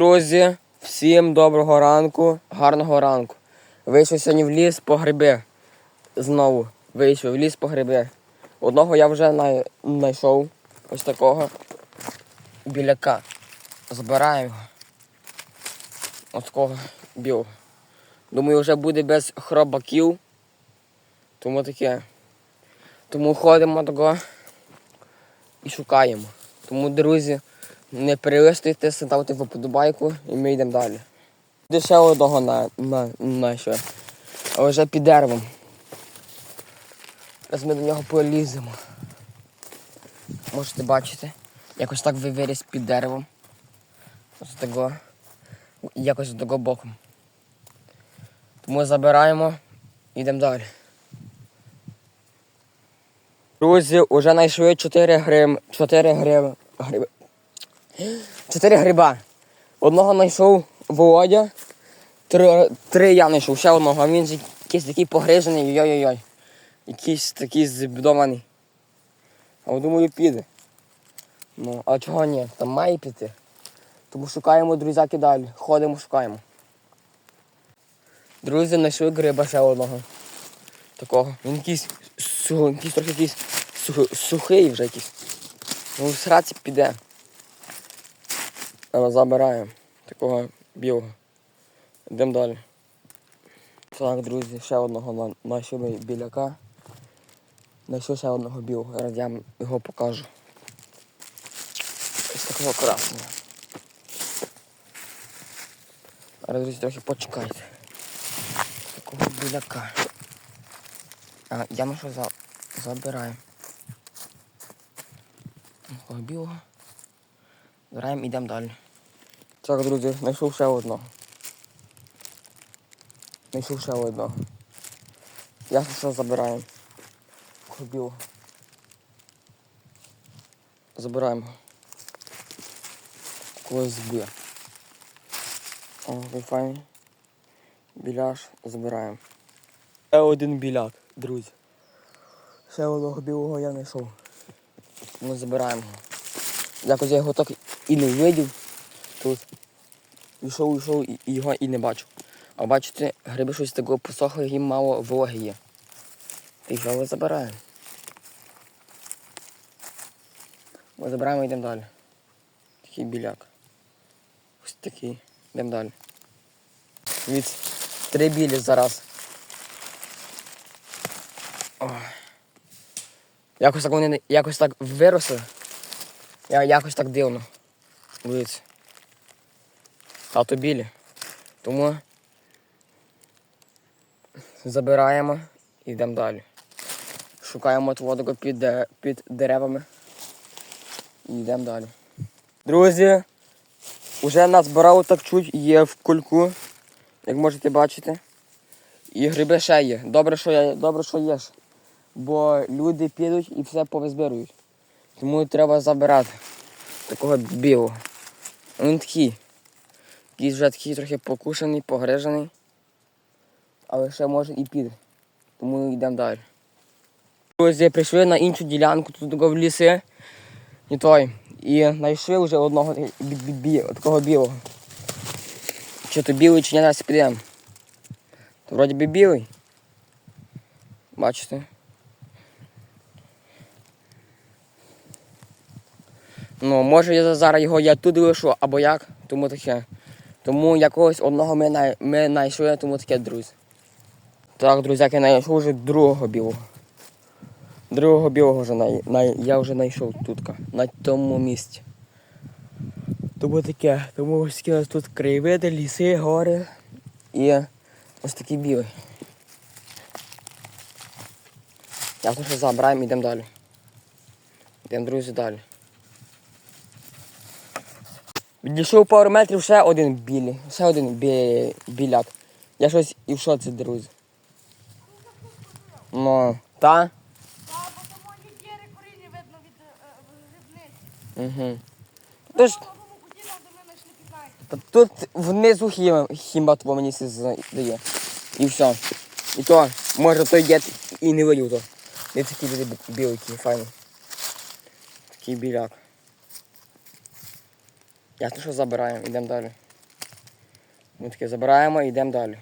Друзі, всім доброго ранку, гарного ранку. Вийшов сьогодні в ліс по гриби. Знову вийшов в ліс по гриби. Одного я вже знайшов. Ось такого біляка. Збираємо його. Ось такого білого. Думаю, вже буде без хробаків. Тому таке. Тому ходимо такого і шукаємо. Тому, друзі, не перелистуйте, ставте вподобайку і ми йдемо далі. Ще одного на, на, на що. А вже під деревом. Зараз ми до нього поліземо. Можете бачити. Якось так ви виріс під деревом. Ось того. Якось з того боком. Тому забираємо і йдемо далі. Друзі, вже знайшли 4 грим. 4 грим. Гриби. 4 гриба. Одного знайшов Володя. Три, три я знайшов, ще одного, а він же якийсь такий погрижений, йой-йой-йой. Якийсь такий збудований. А думаю, піде. Ну, а чого ні? Там має піти. Тому шукаємо друзяки далі. Ходимо, шукаємо. Друзі, знайшли гриба ще одного. Такого. Він якийсь, су, якийсь трохи якийсь сухий вже якийсь. Ну, сраці піде. Забираємо такого білого. Йдемо далі. Так, друзі, ще одного на- знайшли ми біляка. Знайшов ще одного білого. Зараз я вам його покажу. Ось такого красного. Зараз, друзі, трохи почекайте. Такого біляка. А, я на що за... забираю. Такого білого. Збираємо, йдемо далі. Так, друзі, знайшов ще одного. Знайшов ще одного. Ясно, що забираємо. Такого. Забираємо. Когось збір. О, файні. Біляш забираємо. Ще один біляк, друзі. Ще одного білого я знайшов. Ми забираємо. Якось я його так і не видів тут. Йшов, йшов і його і не бачу. А бачите, гриби щось такого посохло, їм мало вологи є. Його ми забираємо. Ми забираємо і йдемо далі. Такий біляк. Ось такий. Йдемо далі. Від три білі зараз. Якось так вони якось так виросли. Я якось так дивно. Дивіться. А білі. Тому забираємо і йдемо далі. Шукаємо тводого під, під деревами. І йдемо далі. Друзі, вже назбирав так чуть є в кульку, як можете бачити. І гриби ще є. Добре, що є, добре, що є. Бо люди підуть і все повизбирують. Тому треба забирати такого білого. Він такий. Якийсь вже такий трохи покушений, погрижений. Але ще може і піде. Тому йдемо далі. Друзі, прийшли на іншу ділянку, тут в ліси. І той. І знайшли вже одного такого білого. Чи то білий, чи не нас підемо. Вроді би білий. Бачите? Ну, може я зараз його я туди лишу, або як, тому таке. Тому якогось одного ми, най... ми знайшли, тому таке, друзі. Так, друзяки, знайшов вже другого білого. Другого білого вже най... Най... я вже знайшов тут, на тому місці. Тому таке, тому ось у нас тут краєвиди, ліси, гори і ось такий білий. Я що забираємо, йдемо далі. Йдемо, друзі, далі. Відійшов пару метрів ще один білий, ще один бі... біляк. Я щось і в шоці, друзі. Ну, та? Так, бо тому є коріння видно від грибниці. Угу. Тож, В тому куті нам до мене йшли 15. та тут внизу хіма, хіма того мені здає. І все. І то, може той дід і не видів то. Він такий білий, такий файний. Такий біляк. Ясно, що забираємо, йдемо далі. Ми таке забираємо і йдемо далі.